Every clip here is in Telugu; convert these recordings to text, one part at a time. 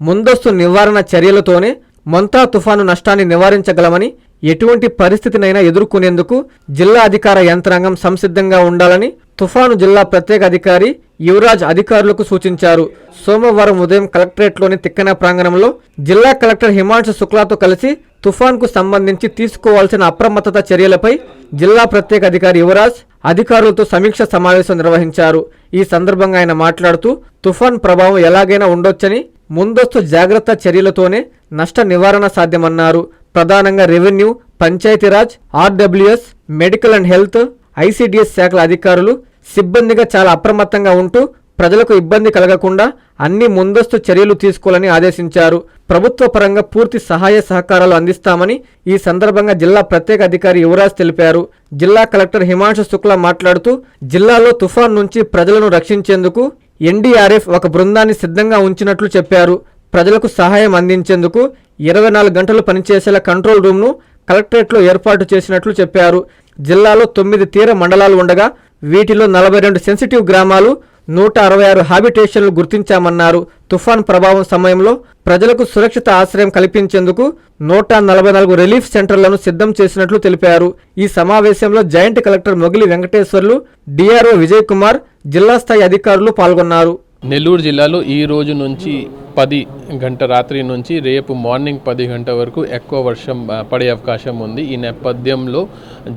ముందస్తు నివారణ చర్యలతోనే మొంతా తుఫాను నష్టాన్ని నివారించగలమని ఎటువంటి పరిస్థితినైనా ఎదుర్కొనేందుకు జిల్లా అధికార యంత్రాంగం సంసిద్ధంగా ఉండాలని తుఫాను జిల్లా ప్రత్యేక అధికారి యువరాజ్ అధికారులకు సూచించారు. సోమవారం ఉదయం కలెక్టరేట్లోని తిక్కన ప్రాంగణంలో జిల్లా కలెక్టర్ హిమాంశు శుక్లాతో కలిసి తుఫాన్కు సంబంధించి తీసుకోవాల్సిన అప్రమత్తత చర్యలపై జిల్లా ప్రత్యేక అధికారి యువరాజ్ అధికారులతో సమీక్ష సమావేశం నిర్వహించారు. ఈ సందర్భంగా ఆయన మాట్లాడుతూ తుఫాన్ ప్రభావం ఎలాగైనా ఉండొచ్చని ముందస్తు జాగ్రత్త చర్యలతోనే నష్ట నివారణ సాధ్యమన్నారు. ప్రధానంగా revenue Panchayati Raj RWS medical and health ICDS శాఖల అధికారులు సిబ్బందిగా చాలా అప్రమత్తంగా ఉంటూ ప్రజలకు ఇబ్బంది కలగకుండా అన్ని ముందస్తు చర్యలు తీసుకోవాలని ఆదేశించారు. ప్రభుత్వ పరంగా పూర్తి సహాయ సహకారాలు అందిస్తామని ఈ సందర్భంగా జిల్లా ప్రత్యేక అధికారి యువరాజ్ తెలిపారు. జిల్లా కలెక్టర్ హిమాంశు శుక్లా మాట్లాడుతూ జిల్లాలో తుఫాన్ నుంచి ప్రజలను రక్షించేందుకు ఎన్డీఆర్ఎఫ్ ఒక బృందాన్ని సిద్ధంగా ఉంచినట్లు చెప్పారు. ప్రజలకు సహాయం అందించేందుకు ఇరవై నాలుగు గంటలు పనిచేసేలా కంట్రోల్ రూమ్ను కలెక్టరేట్లో ఏర్పాటు చేసినట్లు చెప్పారు. జిల్లాలో తొమ్మిది తీర మండలాలు ఉండగా వీటిలో నలభై రెండు సెన్సిటివ్ గ్రామాలు నూట అరవై ఆరు హాబిటేషన్లు గుర్తించామన్నారు. తుఫాన్ ప్రభావం సమయంలో ప్రజలకు సురక్షిత ఆశ్రయం కల్పించేందుకు నూట నలభై నాలుగు రిలీఫ్ సెంటర్లను సిద్ధం చేసినట్లు తెలిపారు. ఈ సమావేశంలో joint collector Mogili Venkateswarlu DRO Vijay Kumar జిల్లా స్థాయి అధికారులు పాల్గొన్నారు. నెల్లూరు జిల్లాలో ఈ రోజు నుంచి పది గంట రాత్రి నుంచి రేపు మార్నింగ్ పది గంట వరకు ఎక్కువ వర్షం పడే అవకాశం ఉంది. ఈ నేపథ్యంలో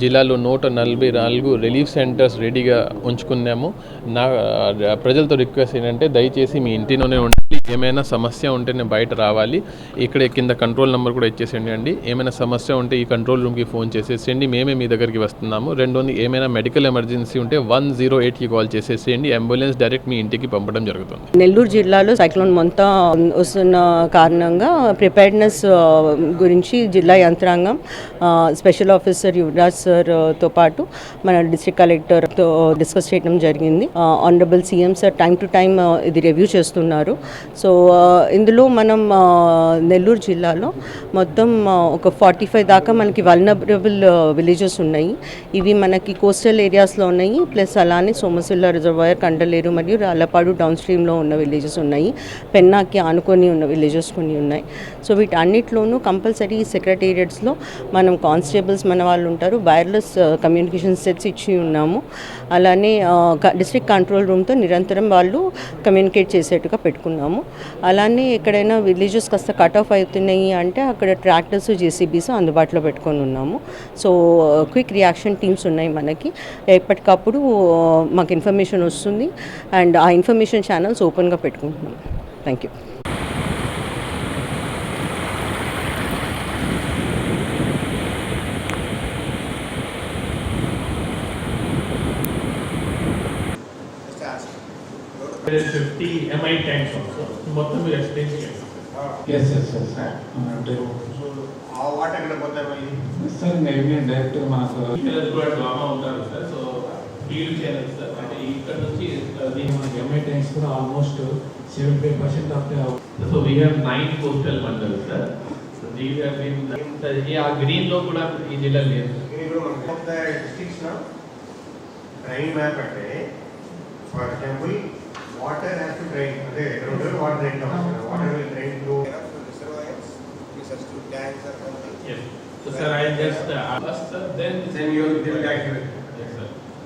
జిల్లాలో నూట నలభై నాలుగు రిలీఫ్ సెంటర్స్ రెడీగా ఉంచుకున్నాము. నా ప్రజలతో రిక్వెస్ట్ ఏంటంటే దయచేసి మీ ఇంటిలోనే ఉండాలి ఏమైనా సమస్య ఉంటేనే బయట రావాలి. ఇక్కడ కింద కంట్రోల్ నెంబర్ కూడా ఇచ్చేసేయండి అండి. ఏమైనా సమస్య ఉంటే ఈ కంట్రోల్ రూమ్కి ఫోన్ చేసేసేయండి. మేమే మీ దగ్గరికి వస్తున్నాము. రెండోది ఏమైనా మెడికల్ ఎమర్జెన్సీ ఉంటే వన్ జీరో ఎయిట్కి కాల్ చేసేసేయండి. అంబులెన్స్ డైరెక్ట్ మీ ఇంటికి పంపడం జరుగుతుంది. నెల్లూరు జిల్లాలో సైక్లోన్ మొత్తం వస్తున్న కారణంగా ప్రిపేర్డ్నెస్ గురించి జిల్లా యంత్రాంగం స్పెషల్ ఆఫీసర్ యువరాజ్ సార్తో పాటు మన డిస్ట్రిక్ట్ కలెక్టర్తో డిస్కస్ చేయడం జరిగింది. Honourable CM sir time to time ఇది రివ్యూ చేస్తున్నారు. సో ఇందులో మనం నెల్లూరు జిల్లాలో మొత్తం ఒక ఫార్టీ ఫైవ్ దాకా మనకి వల్నరబుల్ విలేజెస్ ఉన్నాయి. ఇవి మనకి కోస్టల్ ఏరియాస్లో ఉన్నాయి. ప్లస్ అలానే సోమశిల్ల రిజర్వాయర్ కండలేరు మరియు రాళ్ళపాడు డౌన్ స్ట్రీమ్లో ఉన్న విలేజెస్ ఉన్నాయి. పెన్నాకి ఆనుకొని ఉన్న విలేజెస్ కొన్ని ఉన్నాయి. సో వీటన్నిటిలోనూ కంపల్సరీ సెక్రటేరియట్స్లో మనం కానిస్టేబుల్స్ మన వాళ్ళు ఉంటారు. వైర్లెస్ కమ్యూనికేషన్ సెట్స్ ఇచ్చి ఉన్నాము. అలానే డిస్ట్రిక్ట్ కంట్రోల్ రూమ్తో నిరంతరం వాళ్ళు కమ్యూనికేట్ చేసేట్టుగా పెట్టుకున్నాము. అలానే ఎక్కడైనా విలేజెస్ కాస్త కట్ ఆఫ్ అవుతున్నాయి అంటే అక్కడ ట్రాక్టర్స్ జేసీబీస్ అందుబాటులో పెట్టుకొని ఉన్నాము. సో క్విక్ రియాక్షన్ టీమ్స్ ఉన్నాయి మనకి. ఎప్పటికప్పుడు uh, మాకు ఇన్ఫర్మేషన్ వస్తుంది. అండ్ ఆ ఇన్ఫర్మేషన్ ఛానల్స్ ఓపెన్గా పెట్టుకుంటున్నాం thank you There is 50 MI tanks also. మొత్తం మీరు ఎక్స్ప్లెయిన్ చేయండి ఎస్ ఎస్ ఎస్ సార్ అంటే ఆ వాటర్ ఎక్కడ పోతాయి మళ్ళీ సార్ నేను డైరెక్ట్ మనకు ఛానల్స్ కూడా డ్రామా ఉంటారు sir so field channels sir అంటే ఇక్కడ నుంచి అది మనకి ఎంఐ ట్యాంక్స్ కూడా almost seventy five percent of so we have nine coastal mandals sir so these have been a green లో కూడా ఈ జిల్లా లేదు ఇది ఇప్పుడు మనకి ఆఫ్ ద డిస్ట్రిక్ట్స్ నా డ్రైన్ మ్యాప్ అంటే for example water has to drain అంటే ఎక్కడ ఉంటుంది వాటర్ డ్రైన్ కావాలి water will drain to reservoirs research to tanks are Yes. So sir, I just uh, first sir, then then you will activate yes sir.